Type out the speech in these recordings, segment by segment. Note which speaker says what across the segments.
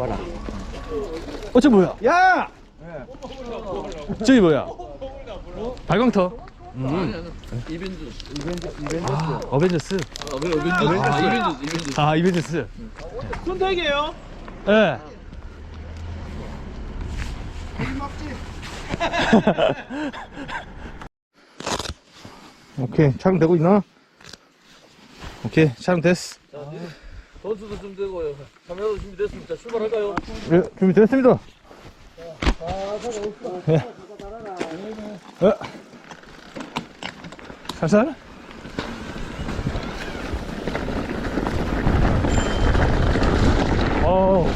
Speaker 1: 봐라.
Speaker 2: 어, 저 뭐야?
Speaker 1: 야!
Speaker 2: 저기 뭐야? 발광터.
Speaker 3: 이벤트.
Speaker 2: 아, 어벤져스.
Speaker 3: 아, 왜 이벤트? 아, 이벤트, 이벤트.
Speaker 2: 아, 이벤져스.
Speaker 1: 손택이에요?
Speaker 2: 예.
Speaker 1: 오케이, 촬영되고 있나? 오케이, 촬영됐어.
Speaker 3: 선수도 좀 되고요. 카메라도 준비됐습니다. 출발할까요?
Speaker 1: 예, 준비됐습니다. 예. 예.
Speaker 2: 살살? 어.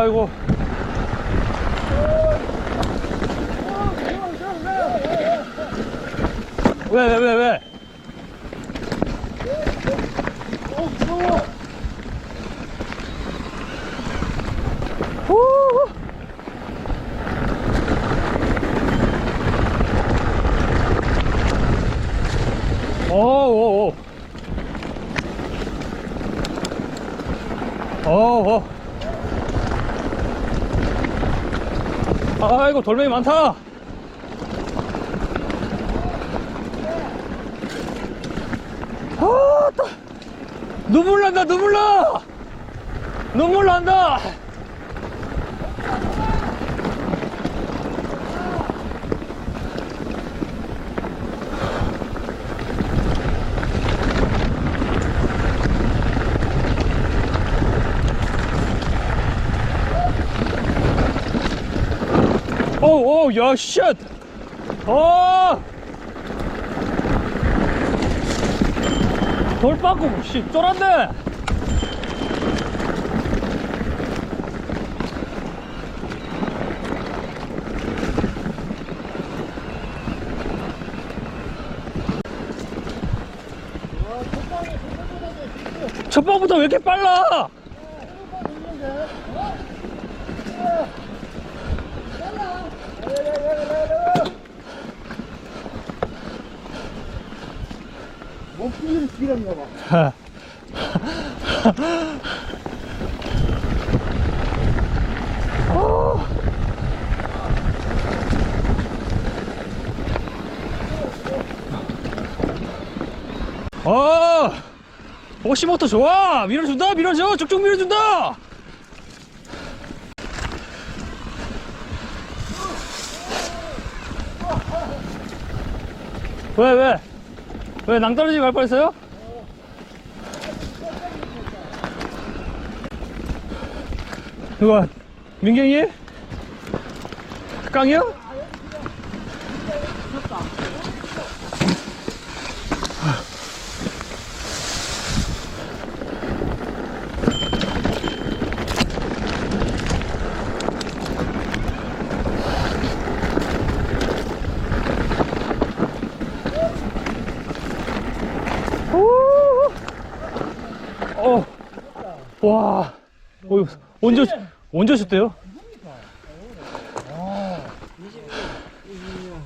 Speaker 2: 아이고. 왜, 왜, 왜, 왜? 후. 오, 오, 오. 오, 오. 아이고 돌멩이 많다. 아따 눈물 난다 눈물 나! 눈물 난다 어, 야 쉣! 어! 돌 빠꾸 씨 쫄았네 첫 방부터 왜 이렇게 빨라? 어! 오시모토 좋아! 밀어준다! 밀어줘! 쭉쭉 밀어준다! 왜, 왜? 왜 낭떠러지 갈 뻔했어요? 누가? 민경이? 깡이요? 어, 와, 어, 언제, 언제 오셨대요?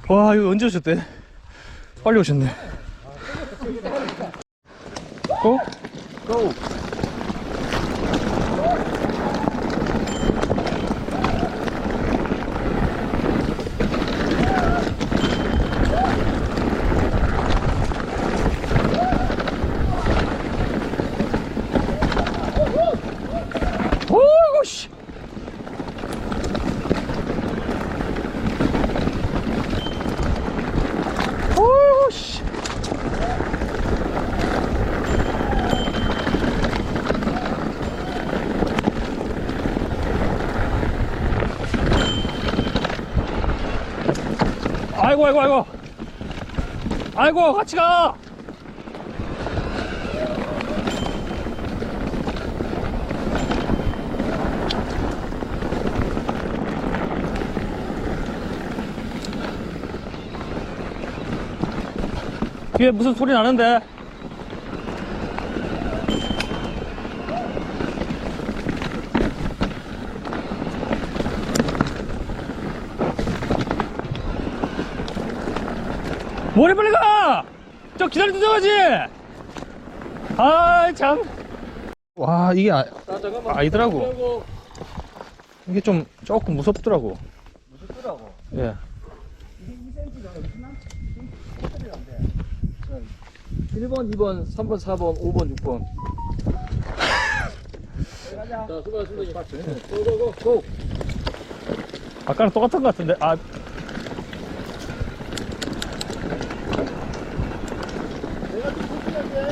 Speaker 2: 와, 이거 언제 오셨대? 빨리 오셨네. 고? 고 씨! 오이고, 씨! 아이고, 아이고, 아이고! 아이고, 같이 가! 뒤에 무슨 소리 나는데? 머리 빨리 가! 저 기다리고 들어가지! 아, 참.
Speaker 1: 와, 이게 아. 아니더라고. 이게 좀 조금 무섭더라고.
Speaker 3: 무섭더라고.
Speaker 1: 예.
Speaker 3: 1번, 2번, 3번, 4번, 5번, 6번. 자, 수고하셨습니다. 고고고, 고!
Speaker 2: 아까랑 똑같은 것 같은데. 아,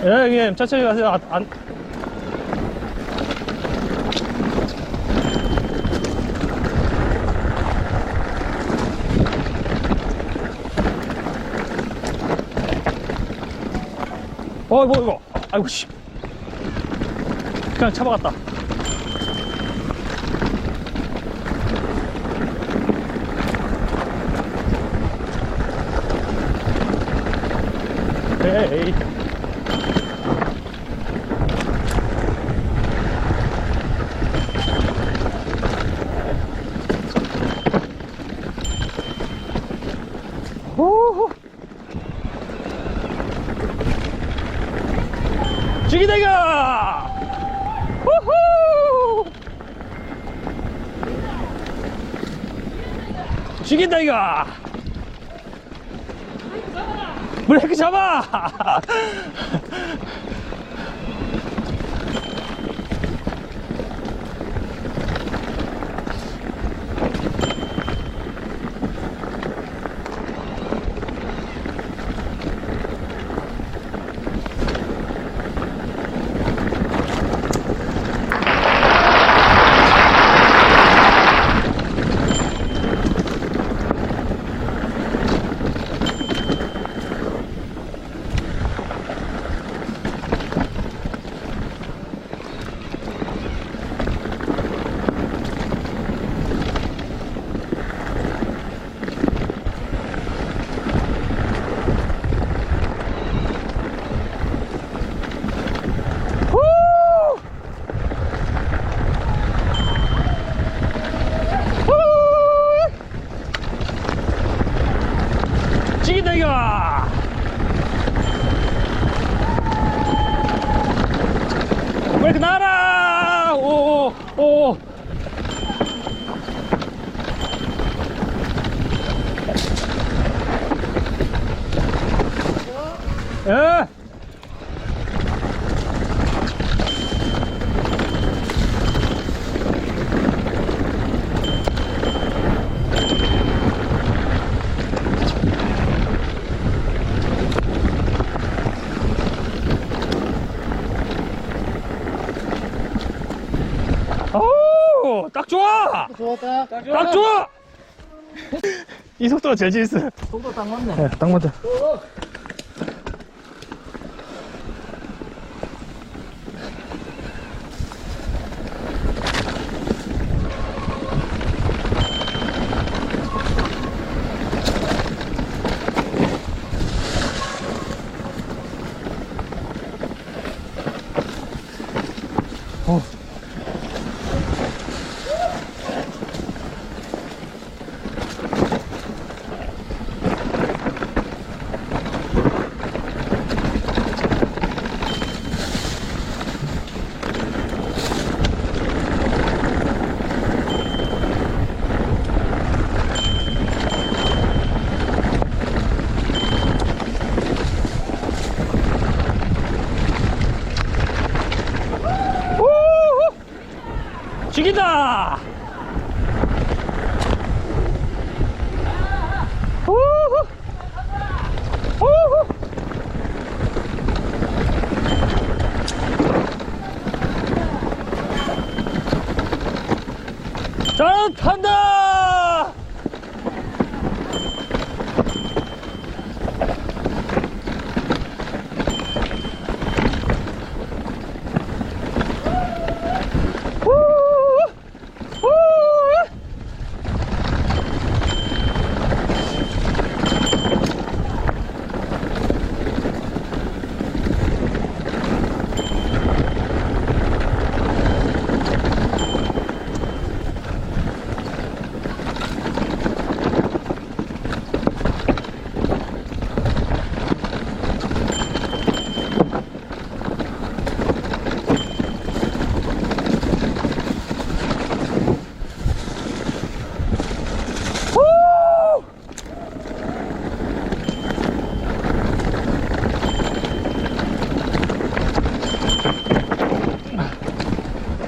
Speaker 2: 예, 형님, 천천히 가세요. 아, 안. 어, 뭐, 이거. 아이고, 씨. 그냥 잡아갔다. 에이. 호호. 지기대가! 호호! 죽인다 이거! 브레이크 잡아! 후! 이거! 왜 이렇게 날아! 오, 오, 오. 예! 좋아!
Speaker 1: 좋았다.
Speaker 2: 딱 좋아! 이 속도가 제일 재밌어요.
Speaker 3: 속도 딱 맞네.
Speaker 1: 예, 딱 맞아. 어.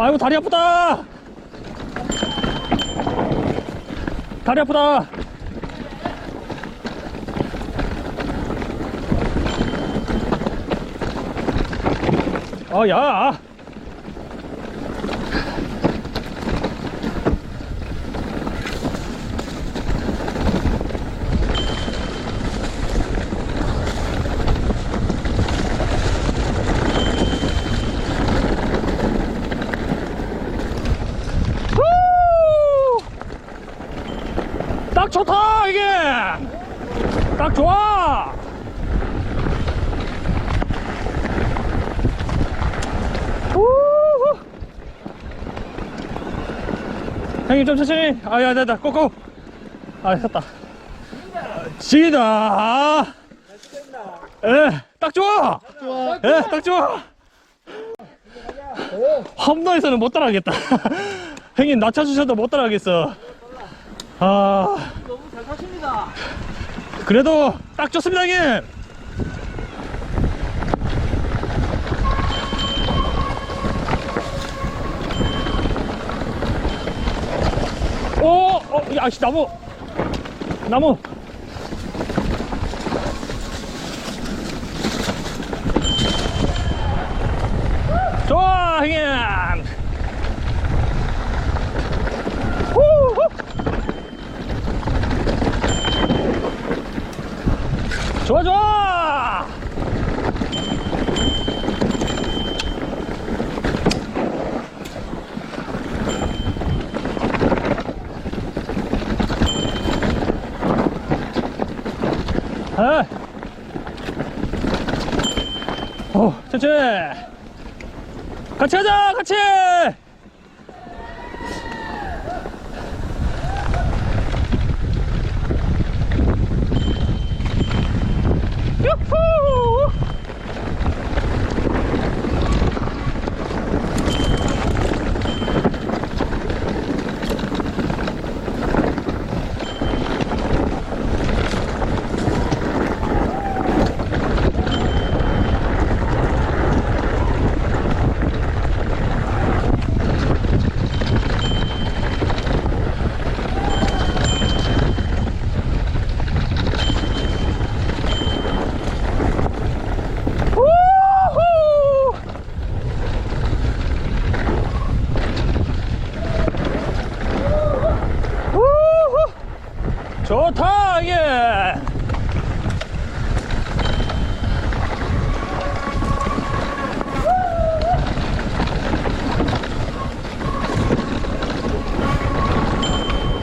Speaker 2: 아이고 다리 아프다. 다리 아프다. 아야 후! 딱 좋다 이게 딱 좋아! 후후. 형님 좀 천천히. 아야 됐다 꼬꼬. 아 됐다. 지다. 예딱 좋아! 예딱 좋아! 험도에서는 못 따라가겠다. 형님 낮춰주셔도 못 따라가겠어. 아.
Speaker 3: 너무 잘 타십니다.
Speaker 2: 그래도 딱 좋습니다 형님 오, 어, 야, 씨, 나무, 나무. 좋아, 형님. 후후. 좋아 좋아 아. 어, 천천히 같이 하자 같이 유후 우후! 우후! 좋다 이게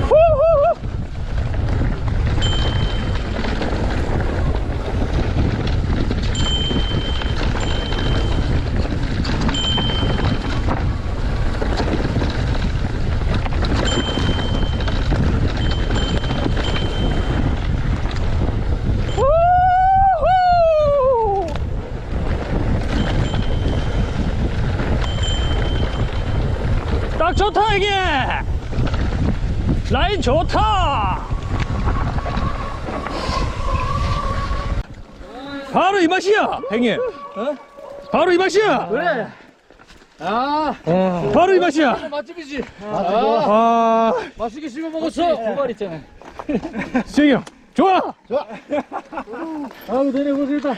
Speaker 2: 우후! 우후! 딱 좋다 이게. 라인 좋다. 바로 이 맛이야 형님. 바로 이 맛이야.
Speaker 3: 그래. 아,
Speaker 2: 바로 이 맛이야.
Speaker 3: 맛집이지.
Speaker 2: 아
Speaker 3: 맛있게 씹어 먹었어. 두발 있잖아.
Speaker 2: 수영이 형 좋아.
Speaker 3: 아유, 너네 고생했다.